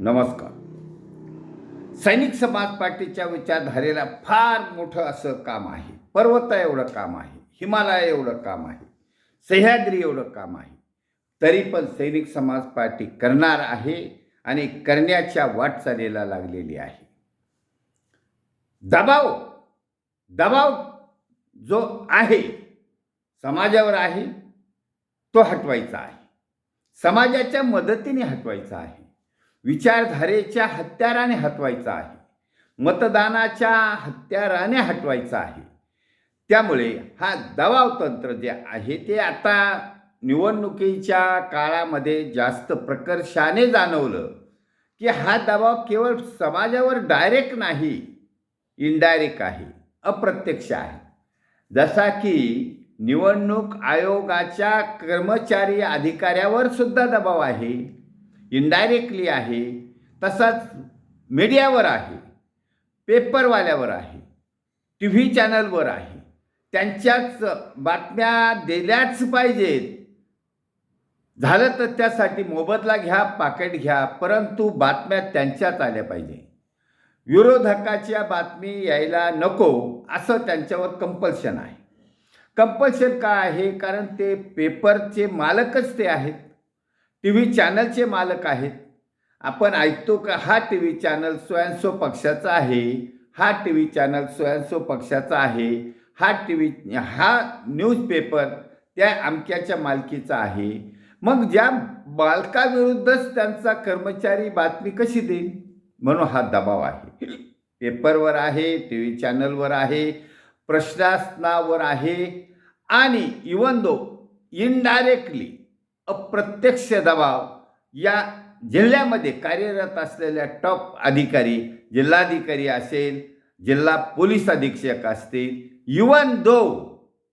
नमस्कार. सैनिक समाज पार्टीच्या विचारधारेला फार मोठं असं काम आहे. पर्वता एवढं काम आहे. हिमालय एवढं काम आहे. सह्याद्री एवढं काम आहे. तरी पण सैनिक समाज पार्टी करणार आहे आणि करण्याच्या वाटचालीला लागलेली आहे. दबाव दबाव जो आहे समाजावर आहे तो हटवायचा आहे. समाजाच्या मदतीने हटवायचा आहे. विचारधारेच्या हत्याराने हटवायचा आहे. मतदानाच्या हत्याराने हटवायचा आहे. त्यामुळे हा दबाव तंत्र जे आहे ते आता निवडणुकीच्या काळामध्ये जास्त प्रकर्षाने जाणवलं की हा दबाव केवळ समाजावर डायरेक्ट नाही इनडायरेक्ट आहे अप्रत्यक्ष आहे. जसा की निवडणूक आयोगाच्या कर्मचारी अधिकाऱ्यावर सुद्धा दबाव आहे. इनडायरेक्टली आहे तसाच मीडियावर आहे पेपरवाल्यावर आहे टी व्ही चॅनलवर आहे. त्यांच्याच बातम्या दिल्याच पाहिजेत. झालं तर त्यासाठी मोबदला घ्या पाकेट घ्या परंतु बातम्या त्यांच्याच आल्या पाहिजे. विरोधकाच्या बातमी यायला नको असं त्यांच्यावर कंपल्शन आहे. कंपल्शन का आहे? कारण ते पेपरचे मालकच ते आहेत. टी व्ही चॅनलचे मालक आहेत. आपण ऐकतो का हा टी व्ही चॅनल स्वयंसो पक्षाचा आहे. हा टी व्ही चॅनल स्वयंसो पक्षाचा आहे. हा टी व्ही हा न्यूजपेपर त्या अमक्याच्या मालकीचा आहे. मग ज्या मालकाविरुद्धच त्यांचा कर्मचारी बातमी कशी देईल? म्हणून हा दबाव आहे. पेपरवर आहे टी व्ही चॅनलवर आहे प्रशासनावर आहे. आणि इवन दो इनडायरेक्टली अप्रत्यक्ष दबाव. या जिल्ह्यामध्ये कार्यरत असलेल्या टॉप अधिकारी जिल्हाधिकारी असेल जिल्हा पोलीस अधीक्षक असतील इवन दो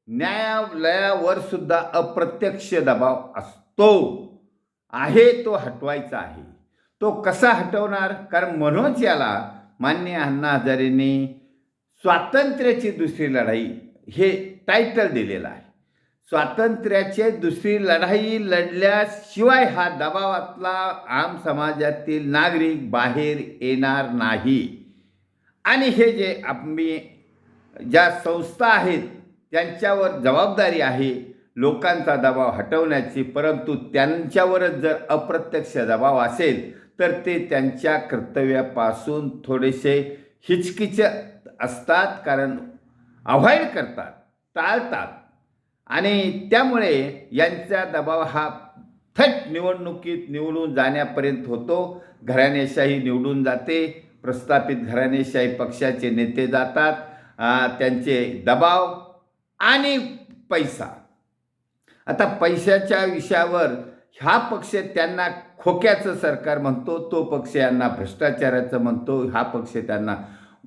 न्यायालयावर सुद्धा अप्रत्यक्ष दबाव असतो. आहे तो हटवायचा आहे. तो कसा हटवणार? कारण म्हणूनच याला मान्य अण्णा हजारेंनी स्वातंत्र्याची दुसरी लढाई हे टायटल दिलेलं आहे. स्वातंत्र्याची दुसरी लढाई लढल्याशिवाय हा दबावातला आम समाजातील नागरिक बाहेर येणार नाही. आणि हे जे आम्ही ज्या संस्था आहेत त्यांच्यावर जबाबदारी आहे लोकांचा दबाव हटवण्याची परंतु त्यांच्यावरच जर अप्रत्यक्ष दबाव असेल तर ते त्यांच्या कर्तव्यापासून थोडेसे हिचकिच असतात कारण अव्हॉइड करतात टाळतात. आणि त्यामुळे यांचा दबाव हा थट निवडणुकीत निवडून जाण्यापर्यंत होतो. घराणेशाही निवडून जाते. प्रस्थापित घराणेशाही पक्षाचे नेते जातात. त्यांचे दबाव आणि पैसा. आता पैशाच्या विषयावर हा पक्ष त्यांना खोक्याचं सरकार म्हणतो तो पक्ष यांना भ्रष्टाचाराचं म्हणतो हा पक्ष त्यांना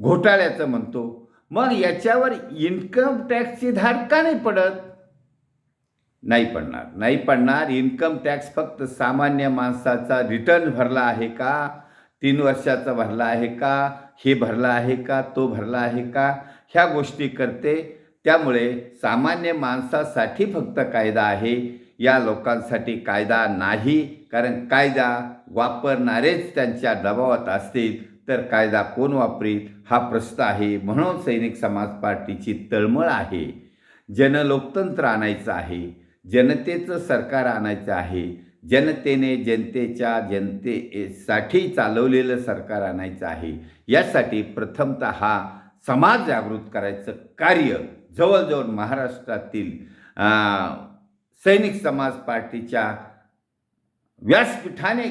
घोटाळ्याचं म्हणतो. मग याच्यावर इन्कम टॅक्सची धार का नाही पडत? नाही पडणार. नाही पडणार इन्कम टॅक्स फक्त सामान्य माणसाचा रिटर्न भरला आहे का? तीन वर्षाचा भरला आहे का? हे भरला आहे का? तो भरला आहे का? ह्या गोष्टी करते. त्यामुळे सामान्य माणसासाठी फक्त कायदा आहे. या लोकांसाठी कायदा नाही. कारण कायदा वापरणारेच त्यांच्या दबावात असतील. तर कायदा कोण वापरील? हा प्रश्न आहे. म्हणून सैनिक समाज पार्टीची तळमळ आहे. जनलोकतंत्र आणायचं आहे. जनतेचं सरकार आणायचं आहे. जनतेने जनतेच्या जनतेसाठी चालवलेलं सरकार आणायचं आहे. यासाठी प्रथमतः हा समाज जागृत करायचं कार्य जवळजवळ महाराष्ट्रातील सैनिक समाज पार्टीच्या व्यासपीठाने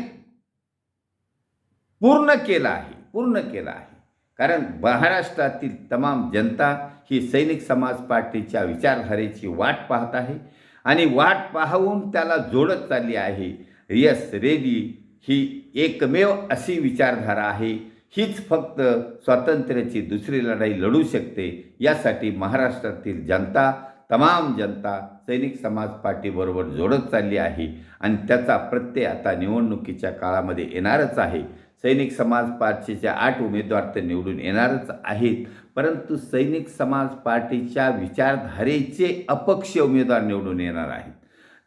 पूर्ण केलं आहे पूर्ण केलं आहे. कारण महाराष्ट्रातील तमाम जनता ही सैनिक समाज पार्टीच्या विचारधारेची वाट पाहत आहे. आणि वाट पाहून त्याला जोडत चालली आहे. Yes ready. ही एकमेव अशी विचारधारा आहे. हीच फक्त स्वातंत्र्याची दुसरी लढाई लढू शकते. यासाठी महाराष्ट्रातील जनता तमाम जनता सैनिक समाज पार्टीबरोबर जोडत चालली आहे. आणि त्याचा प्रत्यय आता निवडणुकीच्या काळामध्ये येणारच आहे. सैनिक समाज पार्टीच्या आठ उमेदवार तर निवडून येणारच आहेत. परंतु सैनिक समाज पार्टीच्या विचारधारेचे अपक्ष उमेदवार निवडून येणार आहेत.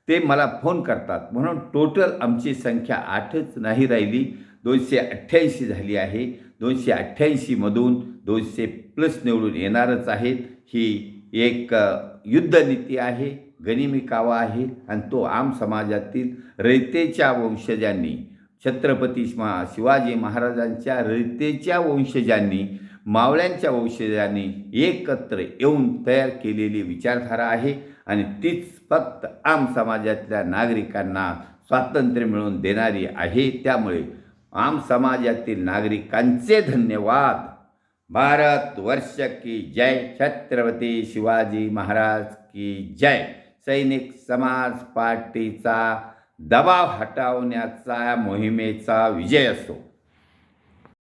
ते मला फोन करतात. म्हणून टोटल आमची संख्या आठच नाही राहिली. दोनशे अठ्ठ्याऐंशी झाली आहे. दोनशे अठ्ठ्याऐंशीमधून दोनशे प्लस निवडून येणारच आहेत. ही एक युद्धनीती आहे गनिमी कावा आहे. आणि तो आम समाजातील रयतेच्या वंशजांनी छत्रपती मा शिवाजी महाराजांच्या रयतेच्या वंशजांनी मावळ्यांच्या वंशजांनी एकत्र येऊन तयार केलेली विचारधारा आहे आणि तीच फक्त आम समाजातल्या नागरिकांना स्वातंत्र्य मिळवून देणारी आहे. त्यामुळे आम समाजातील नागरिकांचे धन्यवाद. भारत वर्ष की जय. छत्रपती शिवाजी महाराज की जय. सैनिक समाज पार्टीचा दबाव हटवण्याचा मोहिमेचा विजय असो.